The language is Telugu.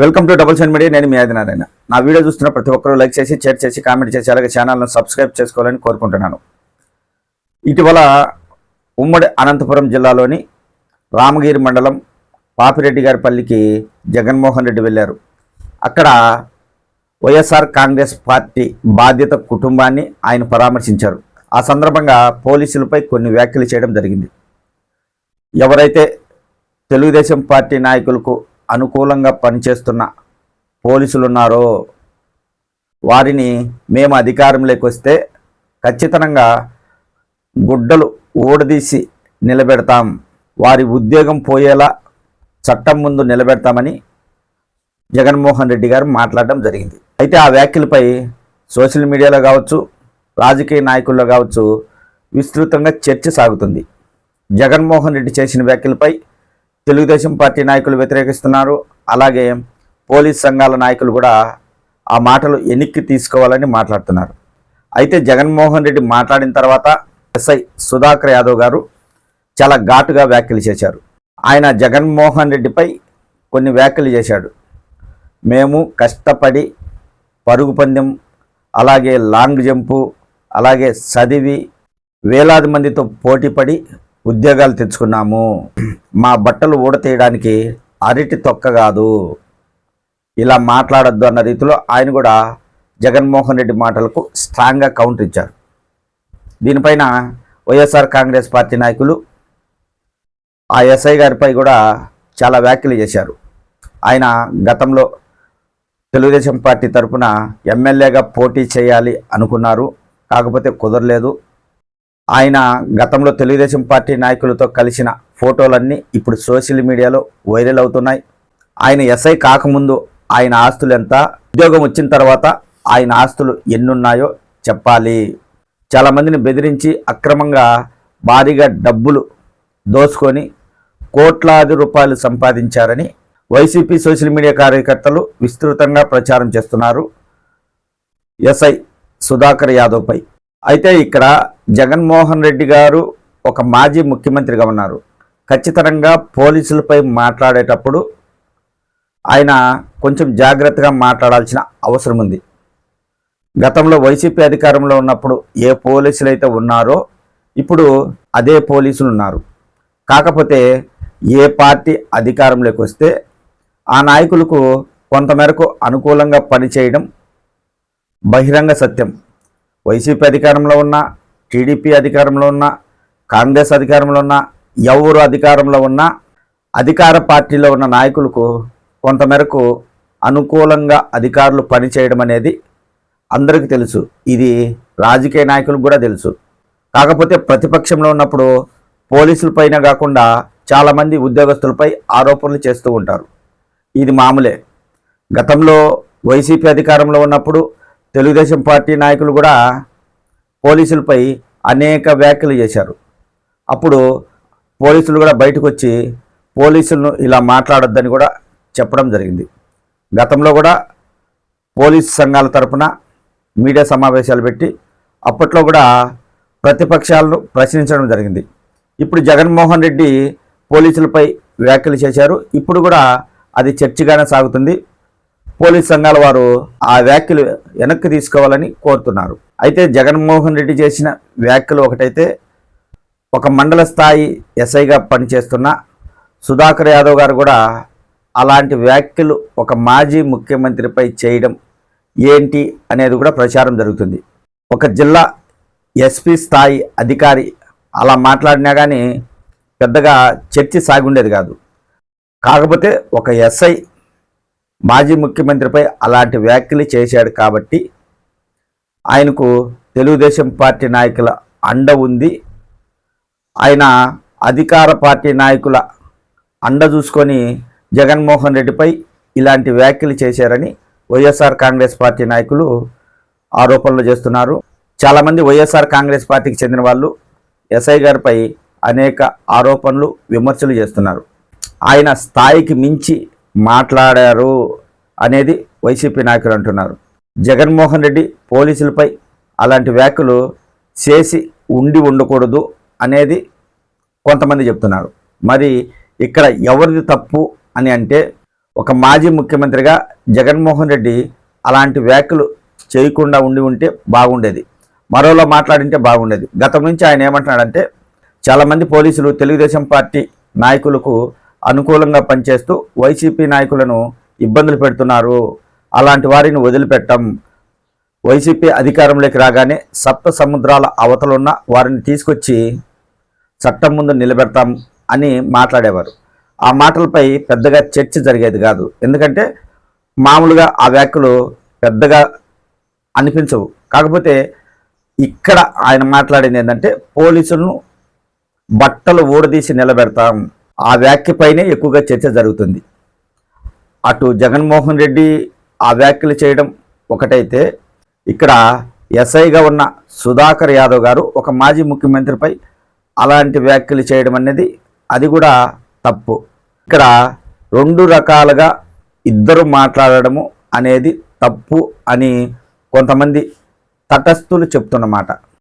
వెల్కమ్ టు డబుల్ సెన్ మీడియా. నేను మీ ఆదినారాయణ. నా వీడియో చూస్తున్న ప్రతి ఒక్కరూ లైక్ చేసి షేర్ చేసి కామెంట్ చేసి అలాగే ఛానల్ను సబ్స్క్రైబ్ చేసుకోవాలని కోరుకుంటున్నాను. ఇటీవల ఉమ్మడి అనంతపురం జిల్లాలోని రామగిరి మండలం పాపిరెడ్డి గారి పల్లికి జగన్మోహన్ రెడ్డి వెళ్ళారు. అక్కడ వైఎస్ఆర్ కాంగ్రెస్ పార్టీ బాధ్యత కుటుంబాన్ని ఆయన పరామర్శించారు. ఆ సందర్భంగా పోలీసులపై కొన్ని వ్యాఖ్యలు చేయడం జరిగింది. ఎవరైతే తెలుగుదేశం పార్టీ నాయకులకు అనుకూలంగా పనిచేస్తున్న పోలీసులు ఉన్నారో వారిని మేము అధికారంలోకి వస్తే ఖచ్చితంగా గుడ్డలు ఊడదీసి నిలబెడతాం. వారి ఉద్యోగం పోయేలా చట్టం ముందు నిలబెడతామని జగన్మోహన్ రెడ్డి గారు మాట్లాడడం జరిగింది. అయితే ఆ వ్యాఖ్యలపై సోషల్ మీడియాలో కావచ్చు రాజకీయ నాయకుల్లో కావచ్చు విస్తృతంగా చర్చ సాగుతుంది. జగన్మోహన్ రెడ్డి చేసిన వ్యాఖ్యలపై తెలుగుదేశం పార్టీ నాయకులు వ్యతిరేకిస్తున్నారు. అలాగే పోలీస్ సంఘాల నాయకులు కూడా ఆ మాటలు ఎన్నిక్కి తీసుకోవాలని మాట్లాడుతున్నారు. అయితే జగన్మోహన్ రెడ్డి మాట్లాడిన తర్వాత ఎస్ఐ సుధాకర్ యాదవ్ గారు చాలా ఘాటుగా వ్యాఖ్యలు చేశారు. ఆయన జగన్మోహన్ రెడ్డిపై కొన్ని వ్యాఖ్యలు చేశాడు. మేము కష్టపడి పరుగు పందెం అలాగే లాంగ్ జంపు అలాగే చదివి వేలాది మందితో పోటీపడి ఉద్యోగాలు తెచ్చుకున్నాము. మా బట్టలు ఊడతీయడానికి అరటి తొక్క కాదు. ఇలా మాట్లాడద్దు అన్న రీతిలో ఆయన కూడా జగన్మోహన్ రెడ్డి మాటలకు స్ట్రాంగ్గా కౌంటర్ ఇచ్చారు. దీనిపైన వైఎస్ఆర్ కాంగ్రెస్ పార్టీ నాయకులు ఆ ఎస్ఐ గారిపై కూడా చాలా వ్యాఖ్యలు చేశారు. ఆయన గతంలో తెలుగుదేశం పార్టీ తరఫున ఎమ్మెల్యేగా పోటీ చేయాలి అనుకున్నారు. కాకపోతే కుదరలేదు. ఆయన గతంలో తెలుగుదేశం పార్టీ నాయకులతో కలిసిన ఫోటోలన్నీ ఇప్పుడు సోషల్ మీడియాలో వైరల్ అవుతున్నాయి. ఆయన ఎస్ఐ కాకముందు ఆయన ఆస్తులు ఎంత ఉద్యోగం వచ్చిన తర్వాత ఆయన ఆస్తులు ఎన్నున్నాయో చెప్పాలి. చాలామందిని బెదిరించి అక్రమంగా భారీగా డబ్బులు దోసుకొని కోట్లాది రూపాయలు సంపాదించారని వైసీపీ సోషల్ మీడియా కార్యకర్తలు విస్తృతంగా ప్రచారం చేస్తున్నారు ఎస్ఐ సుధాకర్ యాదవ్పై. అయితే ఇక్కడ జగన్మోహన్ రెడ్డి గారు ఒక మాజీ ముఖ్యమంత్రిగా ఉన్నారు. ఖచ్చితంగా పోలీసులపై మాట్లాడేటప్పుడు ఆయన కొంచెం జాగ్రత్తగా మాట్లాడాల్సిన అవసరం ఉంది. గతంలో వైసీపీ అధికారంలో ఉన్నప్పుడు ఏ పోలీసులు అయితే ఉన్నారో ఇప్పుడు అదే పోలీసులు ఉన్నారు. కాకపోతే ఏ పార్టీ అధికారంలోకి వస్తే ఆ నాయకులకు కొంతమేరకు అనుకూలంగా పనిచేయడం బహిరంగ సత్యం. వైసీపీ అధికారంలో ఉన్న టీడీపీ అధికారంలో ఉన్న కాంగ్రెస్ అధికారంలో ఉన్నా ఎవరు అధికారంలో ఉన్నా అధికార పార్టీలో ఉన్న నాయకులకు కొంతమేరకు అనుకూలంగా అధికారులు పనిచేయడం అనేది అందరికీ తెలుసు. ఇది రాజకీయ నాయకులకు కూడా తెలుసు. కాకపోతే ప్రతిపక్షంలో ఉన్నప్పుడు పోలీసులపైన కాకుండా చాలామంది ఉద్యోగస్తులపై ఆరోపణలు చేస్తూ ఉంటారు. ఇది మామూలే. గతంలో వైసీపీ అధికారంలో ఉన్నప్పుడు తెలుగుదేశం పార్టీ నాయకులు కూడా పోలీసులపై అనేక వ్యాఖ్యలు చేశారు. అప్పుడు పోలీసులు కూడా బయటకు వచ్చి పోలీసులను ఇలా మాట్లాడొద్దని కూడా చెప్పడం జరిగింది. గతంలో కూడా పోలీస్ సంఘాల తరపున మీడియా సమావేశాలు పెట్టి అప్పట్లో కూడా ప్రతిపక్షాలను ప్రశ్నించడం జరిగింది. ఇప్పుడు జగన్మోహన్ రెడ్డి పోలీసులపై వ్యాఖ్యలు చేశారు. ఇప్పుడు కూడా అది చర్చగానే సాగుతుంది. పోలీస్ సంఘాల వారు ఆ వ్యాఖ్యలు వెనక్కి తీసుకోవాలని కోరుతున్నారు. అయితే జగన్మోహన్ రెడ్డి చేసిన వ్యాఖ్యలు ఒకటైతే ఒక మండల స్థాయి ఎస్ఐగా పనిచేస్తున్న సుధాకర్ యాదవ్ గారు కూడా అలాంటి వ్యాఖ్యలు ఒక మాజీ ముఖ్యమంత్రిపై చేయడం ఏంటి అనేది కూడా ప్రచారం జరుగుతుంది. ఒక జిల్లా ఎస్పీ స్థాయి అధికారి అలా మాట్లాడినా కానీ పెద్దగా చర్చ సాగుండేది కాదు. కాకపోతే ఒక ఎస్ఐ మాజీ ముఖ్యమంత్రిపై అలాంటి వ్యాఖ్యలు చేశాడు కాబట్టి ఆయనకు తెలుగుదేశం పార్టీ నాయకుల అండ ఉంది. ఆయన అధికార పార్టీ నాయకుల అండ చూసుకొని జగన్మోహన్ రెడ్డిపై ఇలాంటి వ్యాఖ్యలు చేశారని వైఎస్ఆర్ కాంగ్రెస్ పార్టీ నాయకులు ఆరోపణలు చేస్తున్నారు. చాలామంది వైఎస్ఆర్ కాంగ్రెస్ పార్టీకి చెందిన వాళ్ళు ఎస్ఐ గారిపై అనేక ఆరోపణలు విమర్శలు చేస్తున్నారు. ఆయన స్థాయికి మించి మాట్లాడారు అనేది వైసీపీ నాయకులు అంటున్నారు. జగన్మోహన్ రెడ్డి పోలీసులపై అలాంటి వ్యాఖ్యలు చేసి ఉండి ఉండకూడదు అనేది కొంతమంది చెప్తున్నారు. మరి ఇక్కడ ఎవరిది తప్పు అని అంటే ఒక మాజీ ముఖ్యమంత్రిగా జగన్మోహన్ రెడ్డి అలాంటి వ్యాఖ్యలు చేయకుండా ఉండి ఉంటే బాగుండేది. మరోలో మాట్లాడింటే బాగుండేది. గతం నుంచి ఆయన ఏమంటున్నాడంటే చాలామంది పోలీసులు తెలుగుదేశం పార్టీ నాయకులకు అనుకూలంగా పనిచేస్తూ వైసీపీ నాయకులను ఇబ్బందులు పెడుతున్నారు. అలాంటి వారిని వదిలిపెట్టం. వైసీపీ అధికారంలోకి రాగానే సప్త సముద్రాల అవతలున్న వారిని తీసుకొచ్చి చట్టం ముందు నిలబెడతాం అని మాట్లాడేవారు. ఆ మాటలపై పెద్దగా చర్చ జరిగేది కాదు. ఎందుకంటే మామూలుగా ఆ వ్యాఖ్యలు పెద్దగా అనిపించవు. కాకపోతే ఇక్కడ ఆయన మాట్లాడింది ఏంటంటే పోలీసులను బట్టలు ఊడదీసి నిలబెడతాం. ఆ వ్యాఖ్యపైనే ఎక్కువగా చర్చ జరుగుతుంది. అటు జగన్మోహన్ రెడ్డి ఆ వ్యాఖ్యలు చేయడం ఒకటైతే ఇక్కడ ఎస్ఐగా ఉన్న సుధాకర్ యాదవ్ గారు ఒక మాజీ ముఖ్యమంత్రిపై అలాంటి వ్యాఖ్యలు చేయడం అనేది అది కూడా తప్పు. ఇక్కడ రెండు రకాలుగా ఇద్దరు మాట్లాడడము అనేది తప్పు అని కొంతమంది తటస్థులు చెప్తున్నమాట.